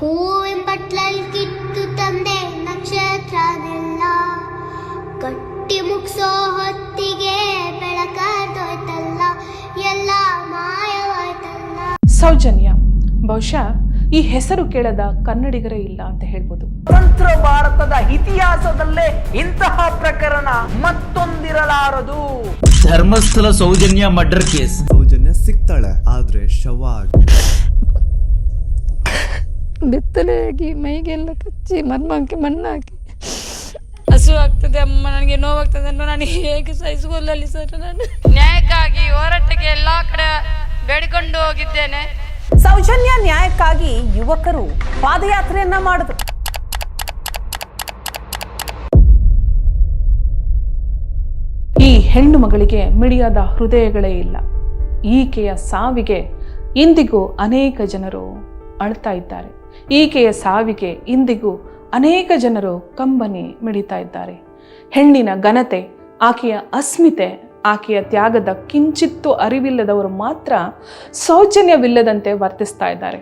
ಹೂವಿನ ಬಟ್ಲಲ್ಲಿ ಕಿತ್ತು ತಂದೆ ನಕ್ಷತ್ರನೆಲ್ಲ ಕಟ್ಟಿ ಮುಗ್ಸೋ ಹೊತ್ತಿಗೆ ಬೆಳಕಾದೋಯ್ತಲ್ಲ ಎಲ್ಲ ಮಾಯವಾಯ್ತಲ್ಲ. ಸೌಜನ್ಯ ಬಹುಶಃ ಈ ಹೆಸರು ಕೇಳದ ಕನ್ನಡಿಗರೇ ಇಲ್ಲ ಅಂತ ಹೇಳ್ಬೋದು. ಸ್ವತಂತ್ರ ಭಾರತದ ಇತಿಹಾಸದಲ್ಲೇ ಇಂತಹ ಪ್ರಕರಣ ಮತ್ತೊಂದಿರಲಾರದು. Dharmasthala Soujanya murder case. Soujanya ಸಿಗ್ತಾಳೆ ಆದ್ರೆ ಶವ ಆಗಿ ಬೆತ್ತಲೆಯಾಗಿ ಮೈಗೆಲ್ಲ ಕಚ್ಚಿ ಮರ್ಮಕ್ಕೆ ಮಣ್ಣಾಕಿ. ಹಸು ಆಗ್ತದೆ ಅಮ್ಮ ನನಗೆ ನೋವಾಗ್ತದೆ ಅನ್ನೋ ನಾನು ಹೇಗೆ ಸಹಿಸಿಕೊಳ್ಳಲಿ ಸರ್ ನಾನು. ನ್ಯಾಯಕ್ಕಾಗಿ ಹೋರಾಟಕ್ಕೆ ಎಲ್ಲ ಕಡೆ ಬೇಡಿಕೊಂಡು ಹೋಗಿದ್ದೇನೆ. ಸೌಜನ್ಯ ನ್ಯಾಯಕ್ಕಾಗಿ ಯುವಕರು ಪಾದಯಾತ್ರೆಯನ್ನ ಮಾಡಿದ್ರು ಈ ಹೆಣ್ಣು ಮಗಳಿಗೆ ಮಿಡಿಯಾದ ಹೃದಯಗಳೇ ಇಲ್ಲ. ಈಕೆಯ ಸಾವಿಗೆ ಇಂದಿಗೂ ಅನೇಕ ಜನರು ಅಳ್ತಾ ಇದ್ದಾರೆ. ಈಕೆಯ ಸಾವಿಗೆ ಇಂದಿಗೂ ಅನೇಕ ಜನರು ಕಂಬನಿ ಮಿಡಿತಾ ಇದ್ದಾರೆ. ಹೆಣ್ಣಿನ ಘನತೆ, ಆಕೆಯ ಅಸ್ಮಿತೆ, ಆಕೆಯ ತ್ಯಾಗದ ಕಿಂಚಿತ್ತು ಅರಿವಿಲ್ಲದವರು ಮಾತ್ರ ಸೌಜನ್ಯವಿಲ್ಲದಂತೆ ವರ್ತಿಸ್ತಾ ಇದ್ದಾರೆ.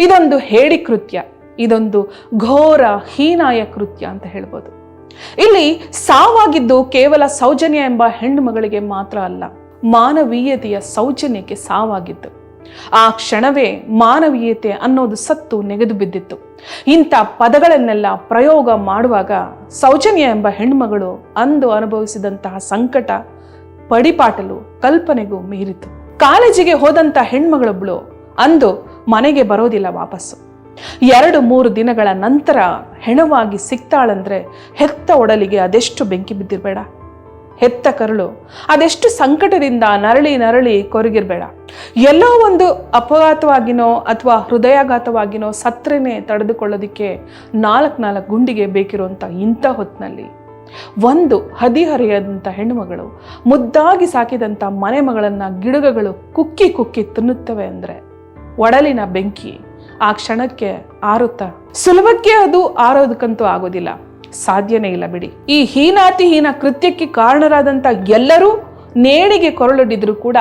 ಇದೊಂದು ಹೇಡಿ ಕೃತ್ಯ, ಇದೊಂದು ಘೋರ ಹೀನಾಯ ಕೃತ್ಯ ಅಂತ ಹೇಳ್ಬೋದು. ಇಲ್ಲಿ ಸಾವಾಗಿದ್ದು ಕೇವಲ ಸೌಜನ್ಯ ಎಂಬ ಹೆಣ್ಣು ಮಗಳಿಗೆ ಮಾತ್ರ ಅಲ್ಲ, ಮಾನವೀಯತೆಯ ಸೌಜನ್ಯಕ್ಕೆ ಸಾವಾಗಿತ್ತು ಆ ಕ್ಷಣವೇ ಮಾನವೀಯತೆ ಅನ್ನೋದು ಸತ್ತು ನೆಗೆದು ಬಿದ್ದಿತ್ತು. ಇಂಥ ಪದಗಳನ್ನೆಲ್ಲ ಪ್ರಯೋಗ ಮಾಡುವಾಗ ಸೌಜನ್ಯ ಎಂಬ ಹೆಣ್ಮಗಳು ಅಂದು ಅನುಭವಿಸಿದಂತಹ ಸಂಕಟ ಪಡಿಪಾಟಲು ಕಲ್ಪನೆಗೂ ಮೀರಿತು. ಕಾಲೇಜಿಗೆ ಹೋದಂಥ ಹೆಣ್ಮಗಳೊಬ್ಳು ಅಂದು ಮನೆಗೆ ಬರೋದಿಲ್ಲ ವಾಪಸ್ಸು. ಎರಡು ಮೂರು ದಿನಗಳ ನಂತರ ಹೆಣವಾಗಿ ಸಿಗ್ತಾಳಂದ್ರೆ ಹೆತ್ತ ಒಡಲಿಗೆ ಅದೆಷ್ಟು ಬೆಂಕಿ ಬಿದ್ದಿರಬೇಡ. ಹೆತ್ತ ಕರುಳು. ಅದೆಷ್ಟು ಸಂಕಟದಿಂದ ನರಳಿ ನರಳಿ ಕೊರಗಿರ್ಬೇಡ. ಎಲ್ಲೋ ಒಂದು ಅಪಘಾತವಾಗಿನೋ ಅಥವಾ ಹೃದಯಾಘಾತವಾಗಿನೋ ಸತ್ರೆನೇ ತಡೆದುಕೊಳ್ಳೋದಿಕ್ಕೆ ನಾಲ್ಕು ನಾಲ್ಕು ಗುಂಡಿಗೆ ಬೇಕಿರುವಂಥ ಇಂಥ ಹೊತ್ತಿನಲ್ಲಿ ಒಂದು ಹದಿಹರೆಯದಂಥ ಹೆಣ್ಣುಮಗಳು, ಮುದ್ದಾಗಿ ಸಾಕಿದಂಥ ಮನೆ ಮಗಳನ್ನು ಗಿಡಗಗಳು ಕುಕ್ಕಿ ಕುಕ್ಕಿ ತಿನ್ನುತ್ತವೆ ಅಂದರೆ ಒಡಲಿನ ಬೆಂಕಿ ಆ ಕ್ಷಣಕ್ಕೆ ಆರುತ್ತ? ಸುಲಭಕ್ಕೆ ಅದು ಆರೋದಕ್ಕಂತೂ ಆಗೋದಿಲ್ಲ. ಸಾಧ್ಯನೇ ಇಲ್ಲ ಬಿಡಿ. ಈ ಹೀನಾತಿಹೀನ ಕೃತ್ಯಕ್ಕೆ ಕಾರಣರಾದಂಥ ಎಲ್ಲರೂ ನೇಣಿಗೆ ಕೊರಳೊಡ್ಡಿದ್ರು ಕೂಡ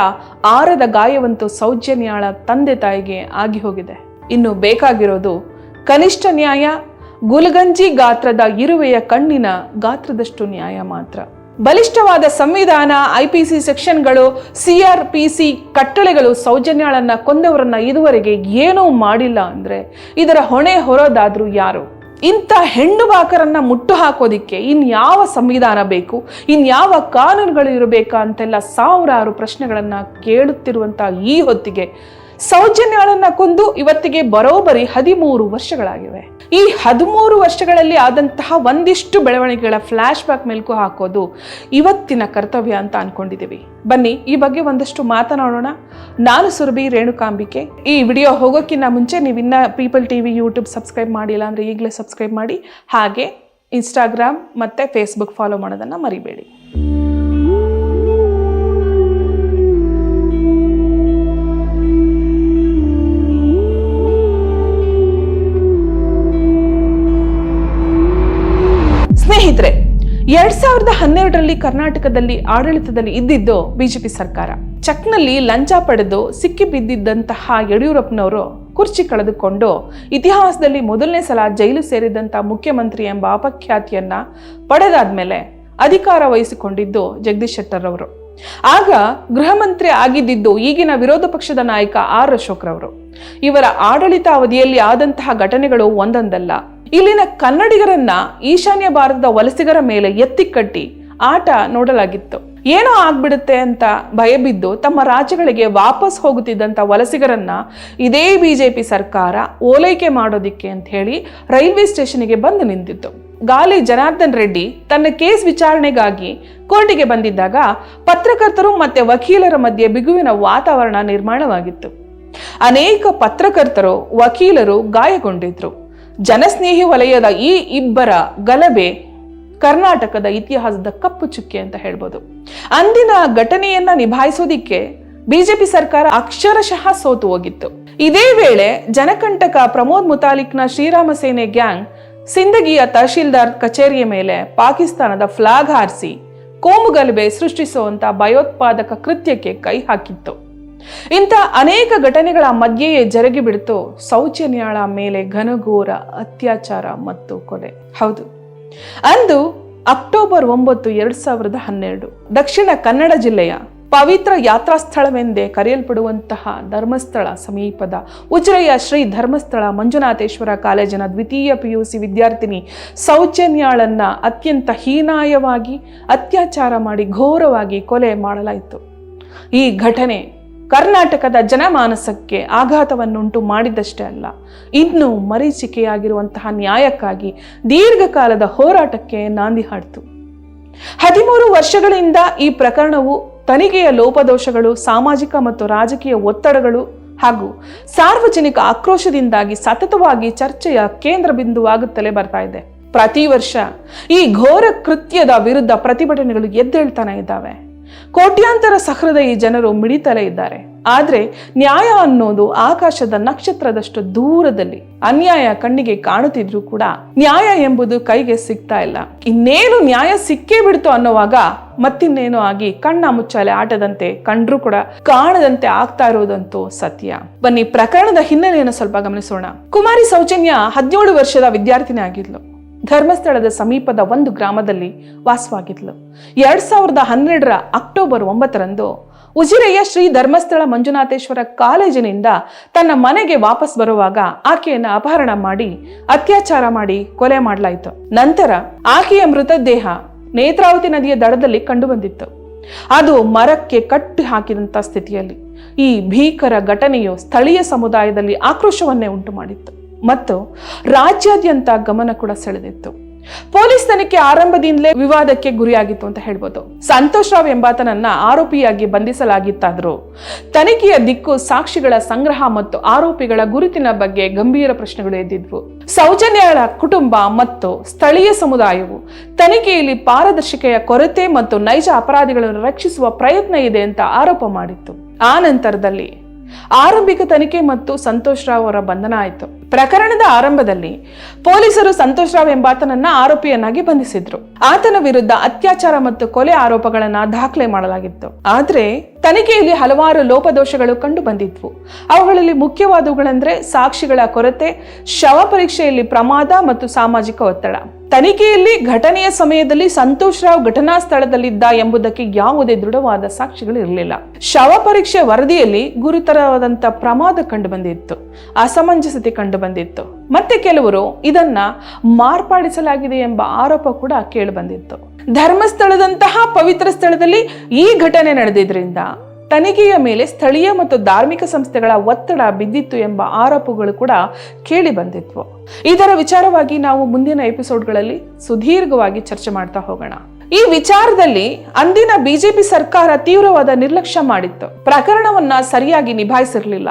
ಆರದ ಗಾಯವಂತೂ ಸೌಜನ್ಯಾಳ ತಂದೆ ತಾಯಿಗೆ ಆಗಿ ಹೋಗಿದೆ. ಇನ್ನು ಬೇಕಾಗಿರೋದು ಕನಿಷ್ಠ ನ್ಯಾಯ, ಗುಲಗಂಜಿ ಗಾತ್ರದ ಇರುವೆಯ ಕಣ್ಣಿನ ಗಾತ್ರದಷ್ಟು ನ್ಯಾಯ ಮಾತ್ರ. ಬಲಿಷ್ಠವಾದ ಸಂವಿಧಾನ, ಐ ಪಿ ಸಿ ಸೆಕ್ಷನ್ಗಳು ಸಿಆರ್ ಪಿ ಸಿ ಕಟ್ಟಳೆಗಳು ಸೌಜನ್ಯಾಳನ್ನ ಕೊಂದವರನ್ನ ಇದುವರೆಗೆ ಏನೂ ಮಾಡಿಲ್ಲ ಅಂದ್ರೆ ಇದರ ಹೊಣೆ ಹೊರೋದಾದ್ರೂ ಯಾರು? ಇಂಥ ಹೆಣ್ಣು ಬಾಕರನ್ನು ಮುಟ್ಟು ಹಾಕೋದಿಕ್ಕೆ ಇನ್ಯಾವ ಸಂವಿಧಾನ ಬೇಕು? ಇನ್ಯಾವ ಕಾನೂನುಗಳು ಇರಬೇಕಾ ಅಂತೆಲ್ಲ ಸಾವಿರಾರು ಪ್ರಶ್ನೆಗಳನ್ನು ಕೇಳುತ್ತಿರುವಂಥ ಈ ಹೊತ್ತಿಗೆ ಸೌಜನ್ಯಾಳನ್ನ ಕೊಂದು ಇವತ್ತಿಗೆ ಬರೋಬರಿ ಹದಿಮೂರು ವರ್ಷಗಳಾಗಿವೆ. ಈ ಹದಿಮೂರು ವರ್ಷಗಳಲ್ಲಿ ಆದಂತಹ ಒಂದಿಷ್ಟು ಬೆಳವಣಿಗೆಗಳ ಫ್ಲಾಶ್ ಬ್ಯಾಕ್ ಮೇಲ್ಕು ಹಾಕೋದು ಇವತ್ತಿನ ಕರ್ತವ್ಯ ಅಂತ ಅನ್ಕೊಂಡಿದ್ದೀವಿ. ಬನ್ನಿ, ಈ ಬಗ್ಗೆ ಒಂದಷ್ಟು ಮಾತನಾಡೋಣ. ನಾನು ಸುರಭಿ ರೇಣುಕಾಂಬಿಕೆ. ಈ ವಿಡಿಯೋ ಹೋಗೋಕ್ಕಿಂತ ಮುಂಚೆ ನೀವಿನ್ನ ಪೀಪಲ್ ಟಿವಿ ಯೂಟ್ಯೂಬ್ ಸಬ್ಸ್ಕ್ರೈಬ್ ಮಾಡಿಲ್ಲ ಅಂದರೆ ಈಗಲೇ ಸಬ್ಸ್ಕ್ರೈಬ್ ಮಾಡಿ. ಹಾಗೆ ಇನ್ಸ್ಟಾಗ್ರಾಮ್ ಮತ್ತು ಫೇಸ್ಬುಕ್ ಫಾಲೋ ಮಾಡೋದನ್ನು ಮರಿಬೇಡಿ. ಎರಡ್ ಸಾವಿರದ ಹನ್ನೆರಡರಲ್ಲಿ ಕರ್ನಾಟಕದಲ್ಲಿ ಆಡಳಿತದಲ್ಲಿ ಇದ್ದಿದ್ದು ಬಿಜೆಪಿ ಸರ್ಕಾರ. ಚಕ್ನಲ್ಲಿ ಲಂಚ ಪಡೆದು ಸಿಕ್ಕಿ ಬಿದ್ದಿದ್ದಂತಹ ಯಡಿಯೂರಪ್ಪನವರು ಕುರ್ಚಿ ಕಳೆದುಕೊಂಡು ಇತಿಹಾಸದಲ್ಲಿ ಮೊದಲನೇ ಸಲ ಜೈಲು ಸೇರಿದಂತ ಮುಖ್ಯಮಂತ್ರಿ ಎಂಬ ಅಪಖ್ಯಾತಿಯನ್ನ ಪಡೆದಾದ್ಮೇಲೆ ಅಧಿಕಾರ ವಹಿಸಿಕೊಂಡಿದ್ದು ಜಗದೀಶ್ ಶೆಟ್ಟರ್ ಅವರು ಆಗ ಗೃಹ ಮಂತ್ರಿ ಆಗಿದ್ದಿದ್ದು ಈಗಿನ ವಿರೋಧ ಪಕ್ಷದ ನಾಯಕ ಆರ್ ಅಶೋಕ್ರವರು. ಇವರ ಆಡಳಿತ ಅವಧಿಯಲ್ಲಿ ಆದಂತಹ ಘಟನೆಗಳು ಒಂದೊಂದಲ್ಲ. ಇಲ್ಲಿನ ಕನ್ನಡಿಗರನ್ನ ಈಶಾನ್ಯ ಭಾರತದ ವಲಸಿಗರ ಮೇಲೆ ಎತ್ತಿ ಕಟ್ಟಿ ಆಟ ನೋಡಲಾಗಿತ್ತು. ಏನೋ ಆಗ್ಬಿಡುತ್ತೆ ಅಂತ ಭಯಬಿದ್ದು ತಮ್ಮ ರಾಜ್ಯಗಳಿಗೆ ವಾಪಸ್ ಹೋಗುತ್ತಿದ್ದಂಥ ವಲಸಿಗರನ್ನ ಇದೇ ಬಿಜೆಪಿ ಸರ್ಕಾರ ಓಲೈಕೆ ಮಾಡೋದಿಕ್ಕೆ ಅಂತ ಹೇಳಿ ರೈಲ್ವೆ ಸ್ಟೇಷನ್ಗೆ ಬಂದು ನಿಂತಿತ್ತು. ಗಾಲಿ ಜನಾರ್ದನ್ ರೆಡ್ಡಿ ತನ್ನ ಕೇಸ್ ವಿಚಾರಣೆಗಾಗಿ ಕೋರ್ಟಿಗೆ ಬಂದಿದ್ದಾಗ ಪತ್ರಕರ್ತರು ಮತ್ತೆ ವಕೀಲರ ಮಧ್ಯೆ ಬಿಗುವಿನ ವಾತಾವರಣ ನಿರ್ಮಾಣವಾಗಿತ್ತು. ಅನೇಕ ಪತ್ರಕರ್ತರು, ವಕೀಲರು ಗಾಯಗೊಂಡಿದ್ರು. ಜನಸ್ನೇಹಿ ವಲಯದ ಈ ಇಬ್ಬರ ಗಲಭೆ ಕರ್ನಾಟಕದ ಇತಿಹಾಸದ ಕಪ್ಪು ಚುಕ್ಕೆ ಅಂತ ಹೇಳ್ಬೋದು. ಅಂದಿನ ಘಟನೆಯನ್ನ ನಿಭಾಯಿಸೋದಿಕ್ಕೆ ಬಿಜೆಪಿ ಸರ್ಕಾರ ಅಕ್ಷರಶಃ ಸೋತು ಹೋಗಿತ್ತು. ಇದೇ ವೇಳೆ ಜನಕಂಟಕ ಪ್ರಮೋದ್ ಮುತಾಲಿಕ್ನ ಶ್ರೀರಾಮ ಸೇನೆ ಗ್ಯಾಂಗ್ ಸಿಂದಗಿಯ ತಹಶೀಲ್ದಾರ್ ಕಚೇರಿಯ ಮೇಲೆ ಪಾಕಿಸ್ತಾನದ ಫ್ಲಾಗ್ ಹಾರಿಸಿ ಕೋಮುಗಲಭೆ ಸೃಷ್ಟಿಸುವಂತ ಭಯೋತ್ಪಾದಕ ಕೃತ್ಯಕ್ಕೆ ಕೈ ಹಾಕಿತ್ತು. ಇಂಥ ಅನೇಕ ಘಟನೆಗಳ ಮಧ್ಯೆಯೇ ಜರುಗಿಬಿಡ್ತು ಸೌಜನ್ಯಾಳ ಮೇಲೆ ಘನಘೋರ ಅತ್ಯಾಚಾರ ಮತ್ತು ಕೊಲೆ. ಹೌದು. ಅಂದು ಅಕ್ಟೋಬರ್ ಒಂಬತ್ತು ಎರಡ್ ಸಾವಿರದ ಹನ್ನೆರಡು, ದಕ್ಷಿಣ ಕನ್ನಡ ಜಿಲ್ಲೆಯ ಪವಿತ್ರ ಯಾತ್ರಾ ಸ್ಥಳವೆಂದೇ ಕರೆಯಲ್ಪಡುವಂತಹ ಧರ್ಮಸ್ಥಳ ಸಮೀಪದ ಉಜಿರೆಯ ಶ್ರೀ ಧರ್ಮಸ್ಥಳ ಮಂಜುನಾಥೇಶ್ವರ ಕಾಲೇಜಿನ ದ್ವಿತೀಯ ಪಿಯುಸಿ ವಿದ್ಯಾರ್ಥಿನಿ ಸೌಜನ್ಯಾಳನ್ನ ಅತ್ಯಂತ ಹೀನಾಯವಾಗಿ ಅತ್ಯಾಚಾರ ಮಾಡಿ ಘೋರವಾಗಿ ಕೊಲೆ ಮಾಡಲಾಯಿತು. ಈ ಘಟನೆ ಕರ್ನಾಟಕದ ಜನಮಾನಸಕ್ಕೆ ಆಘಾತವನ್ನುಂಟು ಮಾಡಿದ್ದಷ್ಟೇ ಅಲ್ಲ, ಇನ್ನೂ ಮರೀಚಿಕೆಯಾಗಿರುವಂತಹ ನ್ಯಾಯಕ್ಕಾಗಿ ದೀರ್ಘಕಾಲದ ಹೋರಾಟಕ್ಕೆ ನಾಂದಿ ಹಾಡ್ತು. ಹದಿಮೂರು ವರ್ಷಗಳಿಂದ ಈ ಪ್ರಕರಣವು ತನಿಖೆಯ ಲೋಪದೋಷಗಳು, ಸಾಮಾಜಿಕ ಮತ್ತು ರಾಜಕೀಯ ಒತ್ತಡಗಳು ಹಾಗೂ ಸಾರ್ವಜನಿಕ ಆಕ್ರೋಶದಿಂದಾಗಿ ಸತತವಾಗಿ ಚರ್ಚೆಯ ಕೇಂದ್ರ ಬಿಂದುವಾಗುತ್ತಲೇ ಬರ್ತಾ ಇದೆ. ಪ್ರತಿ ವರ್ಷ ಈ ಘೋರ ಕೃತ್ಯದ ವಿರುದ್ಧ ಪ್ರತಿಭಟನೆಗಳು ಎದ್ದೇಳ್ತಾನೆ ಇದ್ದಾವೆ. ಕೋಟ್ಯಾಂತರ ಈ ಜನರು ಮಿಡಿತಲೇ ಇದ್ದಾರೆ. ಆದರೆ ನ್ಯಾಯ ಅನ್ನೋದು ಆಕಾಶದ ನಕ್ಷತ್ರದಷ್ಟು ದೂರದಲ್ಲಿ ಅನ್ಯಾಯ ಕಣ್ಣಿಗೆ ಕಾಣುತ್ತಿದ್ರೂ ಕೂಡ ನ್ಯಾಯ ಎಂಬುದು ಕೈಗೆ ಸಿಗ್ತಾ ಇಲ್ಲ. ಇನ್ನೇನು ನ್ಯಾಯ ಸಿಕ್ಕೇ ಬಿಡ್ತು ಅನ್ನೋವಾಗ ಮತ್ತಿನ್ನೇನೋ ಆಗಿ ಕಣ್ಣ ಮುಚ್ಚಾಲೆ ಆಟದಂತೆ ಕಂಡ್ರೂ ಕೂಡ ಕಾಣದಂತೆ ಆಗ್ತಾ ಇರೋದಂತೂ ಸತ್ಯ. ಬನ್ನಿ ಪ್ರಕರಣದ ಹಿನ್ನೆಲೆಯನ್ನು ಸ್ವಲ್ಪ ಗಮನಿಸೋಣ. ಕುಮಾರಿ ಸೌಜನ್ಯ ಹದಿನೇಳು ವರ್ಷದ ವಿದ್ಯಾರ್ಥಿನಿ ಆಗಿದ್ಲು ಧರ್ಮಸ್ಥಳದ ಸಮೀಪದ ಒಂದು ಗ್ರಾಮದಲ್ಲಿ ವಾಸವಾಗಿದ್ಲು. ಎರಡ್ ಸಾವಿರದ ಹನ್ನೆರಡರ ಅಕ್ಟೋಬರ್ ಒಂಬತ್ತರಂದು ಉಜಿರೆಯ ಶ್ರೀ ಧರ್ಮಸ್ಥಳ ಮಂಜುನಾಥೇಶ್ವರ ಕಾಲೇಜಿನಿಂದ ತನ್ನ ಮನೆಗೆ ವಾಪಸ್ ಬರುವಾಗ ಆಕೆಯನ್ನು ಅಪಹರಣ ಮಾಡಿ ಅತ್ಯಾಚಾರ ಮಾಡಿ ಕೊಲೆ ಮಾಡಲಾಯಿತು. ನಂತರ ಆಕೆಯ ಮೃತದೇಹ ನೇತ್ರಾವತಿ ನದಿಯ ದಡದಲ್ಲಿ ಕಂಡುಬಂದಿತ್ತು. ಅದು ಮರಕ್ಕೆ ಕಟ್ಟಿ ಹಾಕಿದಂಥ ಸ್ಥಿತಿಯಲ್ಲಿ ಈ ಭೀಕರ ಘಟನೆಯು ಸ್ಥಳೀಯ ಸಮುದಾಯದಲ್ಲಿ ಆಕ್ರೋಶವನ್ನೇ ಉಂಟು ಮಾಡಿತ್ತು ಮತ್ತು ರಾಜ್ಯಾದ್ಯಂತ ಗಮನ ಕೂಡ ಸೆಳೆದಿತ್ತು. ಪೊಲೀಸ್ ತನಿಖೆ ಆರಂಭದಿಂದಲೇ ವಿವಾದಕ್ಕೆ ಗುರಿಯಾಗಿತ್ತು ಅಂತ ಹೇಳ್ಬೋದು. ಸಂತೋಷ್ ರಾವ್ ಎಂಬಾತನನ್ನ ಆರೋಪಿಯಾಗಿ ಬಂಧಿಸಲಾಗಿತ್ತಾದ್ರೂ ತನಿಖೆಯ ದಿಕ್ಕು ಸಾಕ್ಷಿಗಳ ಸಂಗ್ರಹ ಮತ್ತು ಆರೋಪಿಗಳ ಗುರುತಿನ ಬಗ್ಗೆ ಗಂಭೀರ ಪ್ರಶ್ನೆಗಳು ಎದ್ದಿದ್ವು. ಸೌಜನ್ಯಗಳ ಕುಟುಂಬ ಮತ್ತು ಸ್ಥಳೀಯ ಸಮುದಾಯವು ತನಿಖೆಯಲ್ಲಿ ಪಾರದರ್ಶಿಕೆಯ ಕೊರತೆ ಮತ್ತು ನೈಜ ಅಪರಾಧಿಗಳನ್ನು ರಕ್ಷಿಸುವ ಪ್ರಯತ್ನ ಇದೆ ಅಂತ ಆರೋಪ ಮಾಡಿತ್ತು. ಆ ನಂತರದಲ್ಲಿ ಆರಂಭಿಕ ತನಿಖೆ ಮತ್ತು ಸಂತೋಷ್ ರಾವ್ ಅವರ ಬಂಧನ ಆಯಿತು. ಪ್ರಕರಣದ ಆರಂಭದಲ್ಲಿ ಪೊಲೀಸರು ಸಂತೋಷ್ ರಾವ್ ಎಂಬಾತನನ್ನ ಆರೋಪಿಯನ್ನಾಗಿ ಬಂಧಿಸಿದ್ರು. ಆತನ ವಿರುದ್ಧ ಅತ್ಯಾಚಾರ ಮತ್ತು ಕೊಲೆ ಆರೋಪಗಳನ್ನ ದಾಖಲೆ ಮಾಡಲಾಗಿತ್ತು. ಆದ್ರೆ ತನಿಖೆಯಲ್ಲಿ ಹಲವಾರು ಲೋಪದೋಷಗಳು ಕಂಡು ಬಂದಿದ್ವು. ಅವುಗಳಲ್ಲಿ ಮುಖ್ಯವಾದವುಗಳೆಂದ್ರೆ ಸಾಕ್ಷಿಗಳ ಕೊರತೆ, ಶವ ಪರೀಕ್ಷೆಯಲ್ಲಿ ಪ್ರಮಾದ ಮತ್ತು ಸಾಮಾಜಿಕ ಒತ್ತಡ. ತನಿಖೆಯಲ್ಲಿ ಘಟನೆಯ ಸಮಯದಲ್ಲಿ ಸಂತೋಷ್ ರಾವ್ ಘಟನಾ ಸ್ಥಳದಲ್ಲಿದ್ದ ಎಂಬುದಕ್ಕೆ ಯಾವುದೇ ದೃಢವಾದ ಸಾಕ್ಷಿಗಳು ಇರಲಿಲ್ಲ. ಶವ ಪರೀಕ್ಷೆ ವರದಿಯಲ್ಲಿ ಗುರುತರವಾದಂತ ಪ್ರಮಾದ ಕಂಡು ಬಂದಿತ್ತು. ಅಸಮಂಜಸತೆ ಕಂಡು ಬಂದಿತ್ತು. ಮತ್ತೆ ಕೆಲವರು ಇದನ್ನ ಮಾರ್ಪಾಡಿಸಲಾಗಿದೆ ಎಂಬ ಆರೋಪ ಕೂಡ ಕೇಳಿ ಬಂದಿತ್ತು. ಧರ್ಮಸ್ಥಳದಂತಹ ಪವಿತ್ರ ಸ್ಥಳದಲ್ಲಿ ಈ ಘಟನೆ ನಡೆದಿದ್ರಿಂದ ತನಿಖೆಯ ಮೇಲೆ ಸ್ಥಳೀಯ ಮತ್ತು ಧಾರ್ಮಿಕ ಸಂಸ್ಥೆಗಳ ಒತ್ತಡ ಬಿದ್ದಿತ್ತು ಎಂಬ ಆರೋಪಗಳು ಕೂಡ ಕೇಳಿ ಬಂದಿತ್ತು ಇದರ ವಿಚಾರವಾಗಿ ನಾವು ಮುಂದಿನ ಎಪಿಸೋಡ್ಗಳಲ್ಲಿ ಸುದೀರ್ಘವಾಗಿ ಚರ್ಚೆ ಮಾಡ್ತಾ ಹೋಗೋಣ. ಈ ವಿಚಾರದಲ್ಲಿ ಅಂದಿನ ಬಿಜೆಪಿ ಸರ್ಕಾರ ತೀವ್ರವಾದ ನಿರ್ಲಕ್ಷ್ಯ ಮಾಡಿತ್ತು. ಪ್ರಕರಣವನ್ನ ಸರಿಯಾಗಿ ನಿಭಾಯಿಸಿರಲಿಲ್ಲ.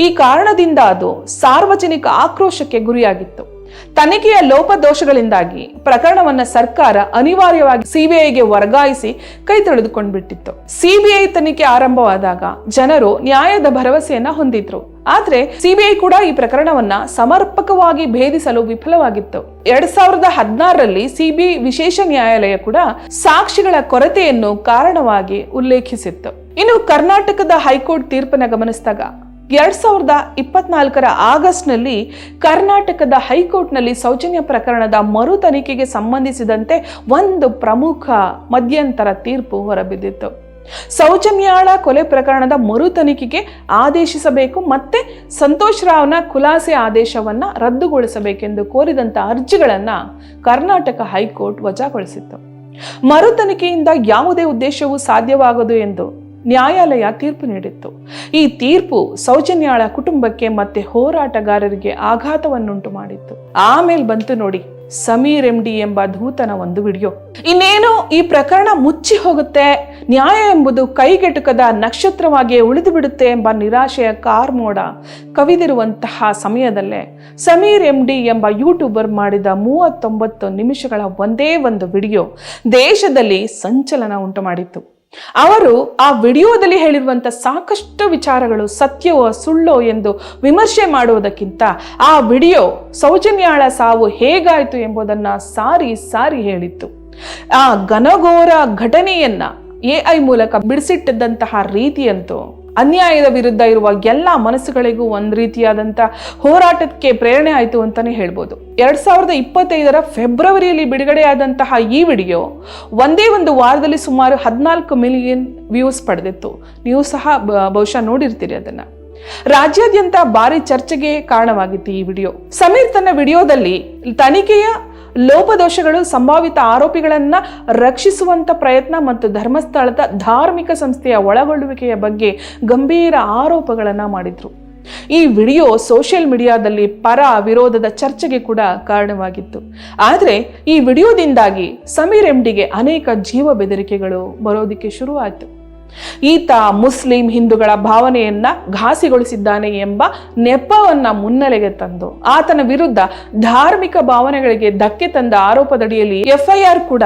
ಈ ಕಾರಣದಿಂದ ಅದು ಸಾರ್ವಜನಿಕ ಆಕ್ರೋಶಕ್ಕೆ ಗುರಿಯಾಗಿತ್ತು. ತನಿಖೆಯ ಲೋಪದೋಷಗಳಿಂದಾಗಿ ಪ್ರಕರಣವನ್ನ ಸರ್ಕಾರ ಅನಿವಾರ್ಯವಾಗಿ ಸಿಬಿಐಗೆ ವರ್ಗಾಯಿಸಿ ಕೈ ತೊಳೆದುಕೊಂಡ್ಬಿಟ್ಟಿತ್ತು. ಸಿಬಿಐ ತನಿಖೆ ಆರಂಭವಾದಾಗ ಜನರು ನ್ಯಾಯದ ಭರವಸೆಯನ್ನ ಹೊಂದಿದ್ರು. ಆದ್ರೆ ಸಿಬಿಐ ಕೂಡ ಈ ಪ್ರಕರಣವನ್ನ ಸಮರ್ಪಕವಾಗಿ ಭೇದಿಸಲು ವಿಫಲವಾಗಿತ್ತು. ಎರಡ್ ಸಾವಿರದ ಹದಿನಾರರಲ್ಲಿ ಸಿಬಿಐ ವಿಶೇಷ ನ್ಯಾಯಾಲಯ ಕೂಡ ಸಾಕ್ಷಿಗಳ ಕೊರತೆಯನ್ನು ಕಾರಣವಾಗಿ ಉಲ್ಲೇಖಿಸಿತ್ತು. ಇನ್ನು ಕರ್ನಾಟಕದ ಹೈಕೋರ್ಟ್ ತೀರ್ಪನ್ನ ಗಮನಿಸಿದಾಗ, ಎರಡ್ ಸಾವಿರದ ಇಪ್ಪತ್ನಾಲ್ಕರ ಆಗಸ್ಟ್ನಲ್ಲಿ ಕರ್ನಾಟಕದ ಹೈಕೋರ್ಟ್ನಲ್ಲಿ ಸೌಜನ್ಯ ಪ್ರಕರಣದ ಮರು ತನಿಖೆಗೆ ಸಂಬಂಧಿಸಿದಂತೆ ಒಂದು ಪ್ರಮುಖ ಮಧ್ಯಂತರ ತೀರ್ಪು ಹೊರಬಿದ್ದಿತ್ತು. ಸೌಜನ್ಯಾಳ ಕೊಲೆ ಪ್ರಕರಣದ ಮರು ತನಿಖೆಗೆ ಆದೇಶಿಸಬೇಕು ಮತ್ತೆ ಸಂತೋಷ್ ರಾವ್ನ ಖುಲಾಸೆ ಆದೇಶವನ್ನ ರದ್ದುಗೊಳಿಸಬೇಕೆಂದು ಕೋರಿದಂತ ಅರ್ಜಿಗಳನ್ನ ಕರ್ನಾಟಕ ಹೈಕೋರ್ಟ್ ವಜಾಗೊಳಿಸಿತ್ತು. ಮರು ತನಿಖೆಯಿಂದ ಯಾವುದೇ ಉದ್ದೇಶವೂ ಸಾಧ್ಯವಾಗದು ಎಂದು ನ್ಯಾಯಾಲಯ ತೀರ್ಪು ನೀಡಿತ್ತು. ಈ ತೀರ್ಪು ಸೌಜನ್ಯಾಳ ಕುಟುಂಬಕ್ಕೆ ಮತ್ತೆ ಹೋರಾಟಗಾರರಿಗೆ ಆಘಾತವನ್ನುಂಟು ಮಾಡಿತ್ತು. ಆಮೇಲೆ ಬಂತು ನೋಡಿ. ಸಮೀರ್ ಎಂ ಡಿ ಎಂಬ ಧೂತನ ಒಂದು ವಿಡಿಯೋ. ಇನ್ನೇನು ಈ ಪ್ರಕರಣ ಮುಚ್ಚಿ ಹೋಗುತ್ತೆ, ನ್ಯಾಯ ಎಂಬುದು ಕೈಗೆಟುಕದ ನಕ್ಷತ್ರವಾಗಿಯೇ ಉಳಿದು ಬಿಡುತ್ತೆ ಎಂಬ ನಿರಾಶೆಯ ಕಾರ್ಮೋಡ ಕವಿದಿರುವಂತಹ ಸಮಯದಲ್ಲೇ. ಸಮೀರ್ ಎಂ ಡಿ ಎಂಬ ಯೂಟ್ಯೂಬರ್ ಮಾಡಿದ ಮೂವತ್ತೊಂಬತ್ತು ನಿಮಿಷಗಳ ಒಂದೇ ಒಂದು ವಿಡಿಯೋ ದೇಶದಲ್ಲಿ ಸಂಚಲನ ಉಂಟು ಮಾಡಿತ್ತು. ಅವರು ಆ ವಿಡಿಯೋದಲ್ಲಿ ಹೇಳಿರುವಂಥ ಸಾಕಷ್ಟು ವಿಚಾರಗಳು ಸತ್ಯವೋ ಸುಳ್ಳೋ ಎಂದು ವಿಮರ್ಶೆ ಮಾಡುವುದಕ್ಕಿಂತ ಆ ವಿಡಿಯೋ ಸೌಜನ್ಯಾಳ ಸಾವು ಹೇಗಾಯಿತು ಎಂಬುದನ್ನು ಸಾರಿ ಸಾರಿ ಹೇಳಿತ್ತು. ಆ ಘನಘೋರ ಘಟನೆಯನ್ನ ಎ ಐ ಮೂಲಕ ಬಿಡಿಸಿಟ್ಟಿದ್ದಂತಹ ರೀತಿಯಂತೂ ಅನ್ಯಾಯದ ವಿರುದ್ಧ ಇರುವ ಎಲ್ಲ ಮನಸ್ಸುಗಳಿಗೂ ಒಂದು ರೀತಿಯಾದಂಥ ಹೋರಾಟಕ್ಕೆ ಪ್ರೇರಣೆ ಆಯಿತು ಅಂತಲೇ ಹೇಳ್ಬೋದು. ಎರಡು ಸಾವಿರದ ಇಪ್ಪತ್ತೈದರ ಫೆಬ್ರವರಿಯಲ್ಲಿ ಬಿಡುಗಡೆಯಾದಂತಹ ಈ ವಿಡಿಯೋ ಒಂದೇ ಒಂದು ವಾರದಲ್ಲಿ ಸುಮಾರು ಹದಿನಾಲ್ಕು ಮಿಲಿಯನ್ ವ್ಯೂಸ್ ಪಡೆದಿತ್ತು. ನೀವು ಸಹ ಬಹುಶಃ ನೋಡಿರ್ತೀರಿ ಅದನ್ನು. ರಾಜ್ಯಾದ್ಯಂತ ಭಾರಿ ಚರ್ಚೆಗೆ ಕಾರಣವಾಗಿತ್ತು ಈ ವಿಡಿಯೋ. ಸಮೀರ್ ತನ್ನ ವಿಡಿಯೋದಲ್ಲಿ ತನಿಖೆಯ ಲೋಪದೋಷಗಳು, ಸಂಭಾವಿತ ಆರೋಪಿಗಳನ್ನು ರಕ್ಷಿಸುವಂತ ಪ್ರಯತ್ನ ಮತ್ತು ಧರ್ಮಸ್ಥಳದ ಧಾರ್ಮಿಕ ಸಂಸ್ಥೆಯ ಒಳಗೊಳ್ಳುವಿಕೆಯ ಬಗ್ಗೆ ಗಂಭೀರ ಆರೋಪಗಳನ್ನು ಮಾಡಿದ್ರು. ಈ ವಿಡಿಯೋ ಸೋಷಿಯಲ್ ಮೀಡಿಯಾದಲ್ಲಿ ಪರ ವಿರೋಧದ ಚರ್ಚೆಗೆ ಕೂಡ ಕಾರಣವಾಗಿತ್ತು. ಆದರೆ ಈ ವಿಡಿಯೋದಿಂದಾಗಿ ಸಮೀರ್ ಎಂಡಿಗೆ ಅನೇಕ ಜೀವ ಬೆದರಿಕೆಗಳು ಬರೋದಕ್ಕೆ ಶುರುವಾಯಿತು. ಈತ ಮುಸ್ಲಿಂ ಹಿಂದೂಗಳ ಭಾವನೆಯನ್ನ ಘಾಸಿಗೊಳಿಸಿದ್ದಾನೆ ಎಂಬ ನೆಪವನ್ನ ಮುನ್ನೆಲೆಗೆ ತಂದು ಆತನ ವಿರುದ್ಧ ಧಾರ್ಮಿಕ ಭಾವನೆಗಳಿಗೆ ಧಕ್ಕೆ ತಂದ ಆರೋಪದಡಿಯಲ್ಲಿ ಎಫ್ಐಆರ್ ಕೂಡ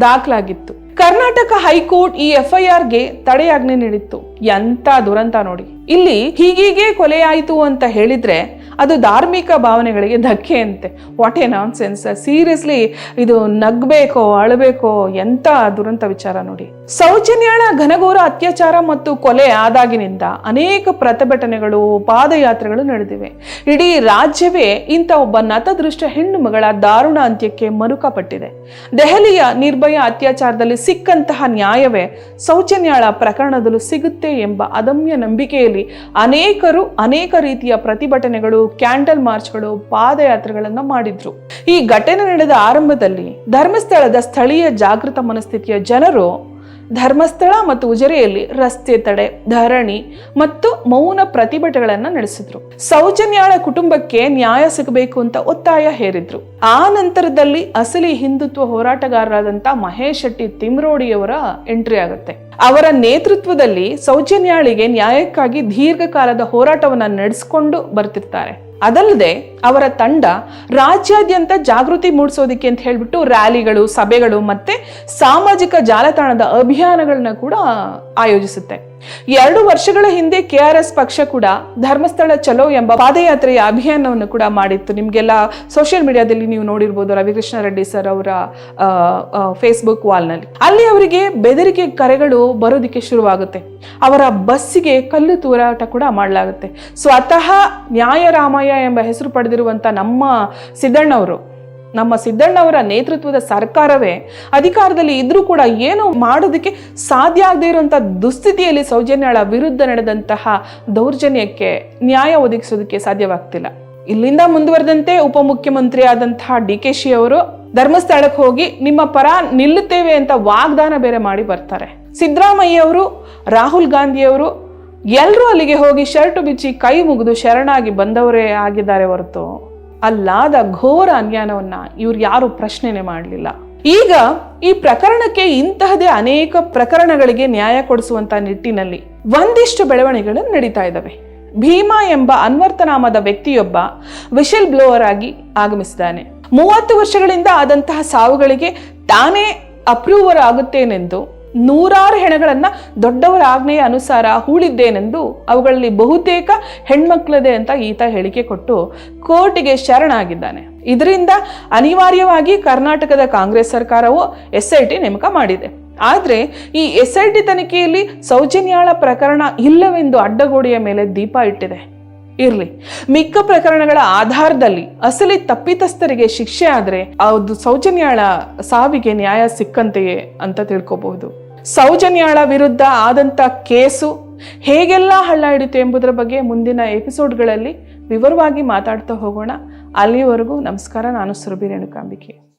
ದಾಖಲಾಗಿತ್ತು. ಕರ್ನಾಟಕ ಹೈಕೋರ್ಟ್ ಈ ಎಫ್ಐಆರ್ಗೆ ತಡೆಯಾಜ್ಞೆ ನೀಡಿತ್ತು. ಎಂತ ದುರಂತ ನೋಡಿ. ಇಲ್ಲಿ ಹೀಗೀಗೆ ಕೊಲೆಯಾಯಿತು ಅಂತ ಹೇಳಿದ್ರೆ ಅದು ಧಾರ್ಮಿಕ ಭಾವನೆಗಳಿಗೆ ಧಕ್ಕೆ ಅಂತೆ what a nonsense seriously ಇದು ನಗ್ಬೇಕೋ, ಅಳಬೇಕೋ, ಎಂತ ದುರಂತ ವಿಚಾರ ನೋಡಿ. ಸೌಜನ್ಯಾಳ ಘನಘೋರ ಅತ್ಯಾಚಾರ ಮತ್ತು ಕೊಲೆ ಆದಾಗಿನಿಂದ ಅನೇಕ ಪ್ರತಿಭಟನೆಗಳು, ಪಾದಯಾತ್ರೆಗಳು ನಡೆದಿವೆ. ಇಡೀ ರಾಜ್ಯವೇ ಇಂಥ ಒಬ್ಬ ನತದೃಷ್ಟ ಹೆಣ್ಣು ಮಗಳ ದಾರುಣ ಅಂತ್ಯಕ್ಕೆ ಮರುಕಪಟ್ಟಿದೆ. ದೆಹಲಿಯ ನಿರ್ಭಯ ಅತ್ಯಾಚಾರದಲ್ಲಿ ಸಿಕ್ಕಂತಹ ನ್ಯಾಯವೇ ಸೌಜನ್ಯಾಳ ಪ್ರಕರಣದಲ್ಲೂ ಸಿಗುತ್ತೆ ಎಂಬ ಅದಮ್ಯ ನಂಬಿಕೆಯಲ್ಲಿ ಅನೇಕರು ಅನೇಕ ರೀತಿಯ ಪ್ರತಿಭಟನೆಗಳು ಕ್ಯಾಂಡಲ್ ಮಾರ್ಚ್ಗಳು ಪಾದಯಾತ್ರೆಗಳನ್ನು ಮಾಡಿದ್ರು. ಈ ಘಟನೆ ನಡೆದ ಆರಂಭದಲ್ಲಿ ಧರ್ಮಸ್ಥಳದ ಸ್ಥಳೀಯ ಜಾಗೃತ ಮನಸ್ಥಿತಿಯ ಜನರು ಧರ್ಮಸ್ಥಳ ಮತ್ತು ಉಜರೆಯಲ್ಲಿ ರಸ್ತೆ ತಡೆ, ಧರಣಿ ಮತ್ತು ಮೌನ ಪ್ರತಿಭಟನೆಗಳನ್ನ ನಡೆಸಿದ್ರು. ಸೌಜನ್ಯಾಳ ಕುಟುಂಬಕ್ಕೆ ನ್ಯಾಯ ಸಿಗಬೇಕು ಅಂತ ಒತ್ತಾಯ ಹೇರಿದ್ರು. ಆ ನಂತರದಲ್ಲಿ ಅಸಲಿ ಹಿಂದುತ್ವ ಹೋರಾಟಗಾರರಾದಂಥ ಮಹೇಶ್ ಶೆಟ್ಟಿ ತಿಮ್ರೋಡಿಯವರ ಎಂಟ್ರಿ ಆಗುತ್ತೆ. ಅವರ ನೇತೃತ್ವದಲ್ಲಿ ಸೌಜನ್ಯಾಳಿಗೆ ನ್ಯಾಯಕ್ಕಾಗಿ ದೀರ್ಘಕಾಲದ ಹೋರಾಟವನ್ನ ನಡೆಸಿಕೊಂಡು ಬರ್ತಿರ್ತಾರೆ. ಅದಲ್ಲದೆ ಅವರ ತಂಡ ರಾಜ್ಯಾದ್ಯಂತ ಜಾಗೃತಿ ಮೂಡಿಸೋದಕ್ಕೆ ಅಂತ ಹೇಳ್ಬಿಟ್ಟು ರ್ಯಾಲಿಗಳು, ಸಭೆಗಳು ಮತ್ತೆ ಸಾಮಾಜಿಕ ಜಾಲತಾಣದ ಅಭಿಯಾನಗಳನ್ನ ಕೂಡ ಆಯೋಜಿಸುತ್ತೆ. ಎರಡು ವರ್ಷಗಳ ಹಿಂದೆ ಕೆ ಆರ್ ಎಸ್ ಪಕ್ಷ ಕೂಡ ಧರ್ಮಸ್ಥಳ ಚಲೋ ಎಂಬ ಪಾದಯಾತ್ರೆಯ ಅಭಿಯಾನವನ್ನು ಕೂಡ ಮಾಡಿತ್ತು. ನಿಮಗೆಲ್ಲ ಸೋಷಿಯಲ್ ಮೀಡಿಯಾದಲ್ಲಿ ನೀವು ನೋಡಿರ್ಬೋದು ರವಿಕೃಷ್ಣ ರೆಡ್ಡಿ ಸರ್ ಅವರ ಫೇಸ್ಬುಕ್ ವಾಲ್ನಲ್ಲಿ ಅಲ್ಲಿ ಅವರಿಗೆ ಬೆದರಿಕೆ ಕರೆಗಳು ಬರೋದಕ್ಕೆ ಶುರುವಾಗುತ್ತೆ. ಅವರ ಬಸ್ಸಿಗೆ ಕಲ್ಲು ತೂರಾಟ ಕೂಡ ಮಾಡಲಾಗುತ್ತೆ. ಸ್ವತಃ ನ್ಯಾಯರಾಮಯ್ಯ ಎಂಬ ಹೆಸರು ಪಡೆದಿರುವಂತ ನಮ್ಮ ಸಿದ್ದಣ್ಣವರು, ನಮ್ಮ ಸಿದ್ದಣ್ಣವರ ನೇತೃತ್ವದ ಸರ್ಕಾರವೇ ಅಧಿಕಾರದಲ್ಲಿ ಇದ್ರೂ ಕೂಡ ಏನು ಮಾಡೋದಕ್ಕೆ ಸಾಧ್ಯ ಆಗದೇ ಇರುವಂಥ ದುಸ್ಥಿತಿಯಲ್ಲಿ ಸೌಜನ್ಯಳ ವಿರುದ್ಧ ನಡೆದಂತಹ ದೌರ್ಜನ್ಯಕ್ಕೆ ನ್ಯಾಯ ಒದಗಿಸೋದಕ್ಕೆ ಸಾಧ್ಯವಾಗ್ತಿಲ್ಲ. ಇಲ್ಲಿಂದ ಮುಂದುವರೆದಂತೆ ಉಪಮುಖ್ಯಮಂತ್ರಿ ಆದಂತಹ ಡಿ ಕೆ ಶಿ ಅವರು ಧರ್ಮಸ್ಥಳಕ್ಕೆ ಹೋಗಿ ನಿಮ್ಮ ಪರ ನಿಲ್ಲುತ್ತೇವೆ ಅಂತ ವಾಗ್ದಾನ ಬೇರೆ ಮಾಡಿ ಬರ್ತಾರೆ. ಸಿದ್ದರಾಮಯ್ಯ ಅವರು, ರಾಹುಲ್ ಗಾಂಧಿಯವರು ಎಲ್ಲರೂ ಅಲ್ಲಿಗೆ ಹೋಗಿ ಶರ್ಟು ಬಿಚ್ಚಿ ಕೈ ಮುಗಿದು ಶರಣಾಗಿ ಬಂದವರೇ ಆಗಿದ್ದಾರೆ ಹೊರತು ಅಲ್ಲಾದ ಘೋರ ಅನ್ಯಾಯವನ್ನ ಇವ್ರು ಯಾರು ಪ್ರಶ್ನೆನೆ ಮಾಡಲಿಲ್ಲ. ಈಗ ಈ ಪ್ರಕರಣಕ್ಕೆ ಇಂತಹದೇ ಅನೇಕ ಪ್ರಕರಣಗಳಿಗೆ ನ್ಯಾಯ ಕೊಡಿಸುವಂತ ನಿಟ್ಟಿನಲ್ಲಿ ಒಂದಿಷ್ಟು ಬೆಳವಣಿಗೆಗಳು ನಡೀತಾ ಇದ್ದಾವೆ ಭೀಮಾ ಎಂಬ ಅನ್ವರ್ತನಾಮದ ವ್ಯಕ್ತಿಯೊಬ್ಬ ವಿಶಲ್ ಬ್ಲೋವರ್ ಆಗಿ ಆಗಮಿಸಿದ್ದಾನೆ. ಮೂವತ್ತು ವರ್ಷಗಳಿಂದ ಆದಂತಹ ಸಾವುಗಳಿಗೆ ತಾನೇ ಅಪ್ರೂವರ್ ಆಗುತ್ತೇನೆಂದು ನೂರಾರು ಹೆಣಗಳನ್ನು ದೊಡ್ಡವರ ಆಜ್ಞೆಯ ಅನುಸಾರ ಹೂಳಿದ್ದೇನೆಂದು ಅವುಗಳಲ್ಲಿ ಬಹುತೇಕ ಹೆಣ್ಮಕ್ಳದೆ ಅಂತ ಈತ ಹೇಳಿಕೆ ಕೊಟ್ಟು ಕೋರ್ಟಿಗೆ ಶರಣಾಗಿದ್ದಾನೆ. ಇದರಿಂದ ಅನಿವಾರ್ಯವಾಗಿ ಕರ್ನಾಟಕದ ಕಾಂಗ್ರೆಸ್ ಸರ್ಕಾರವು ಎಸ್ ಐ ಟಿ ನೇಮಕ ಮಾಡಿದೆ. ಆದರೆ ಈ ಎಸ್ ಐ ಟಿ ತನಿಖೆಯಲ್ಲಿ ಸೌಜನ್ಯಾಳ ಪ್ರಕರಣ ಇಲ್ಲವೆಂದು ಅಡ್ಡಗೋಡೆಯ ಮೇಲೆ ದೀಪ ಇಟ್ಟಿದೆ. ಇರಲಿ, ಮಿಕ್ಕ ಪ್ರಕರಣಗಳ ಆಧಾರದಲ್ಲಿ ಅಸಲಿ ತಪ್ಪಿತಸ್ಥರಿಗೆ ಶಿಕ್ಷೆ ಆದರೆ ಅದು ಸೌಜನ್ಯಾಳ ಸಾವಿಗೆ ನ್ಯಾಯ ಸಿಕ್ಕಂತೆಯೇ ಅಂತ ತಿಳ್ಕೊಬಹುದು. ಸೌಜನ್ಯಾಳ ವಿರುದ್ಧ ಆದಂಥ ಕೇಸು ಹೇಗೆಲ್ಲ ಹಳ್ಳ ಹಿಡಿತು ಎಂಬುದರ ಬಗ್ಗೆ ಮುಂದಿನ ಎಪಿಸೋಡ್ಗಳಲ್ಲಿ ವಿವರವಾಗಿ ಮಾತಾಡ್ತಾ ಹೋಗೋಣ. ಅಲ್ಲಿವರೆಗೂ ನಮಸ್ಕಾರ. ನಾನು ಸುರಭಿ ರೇಣುಕಾಂಬಿಕೆ.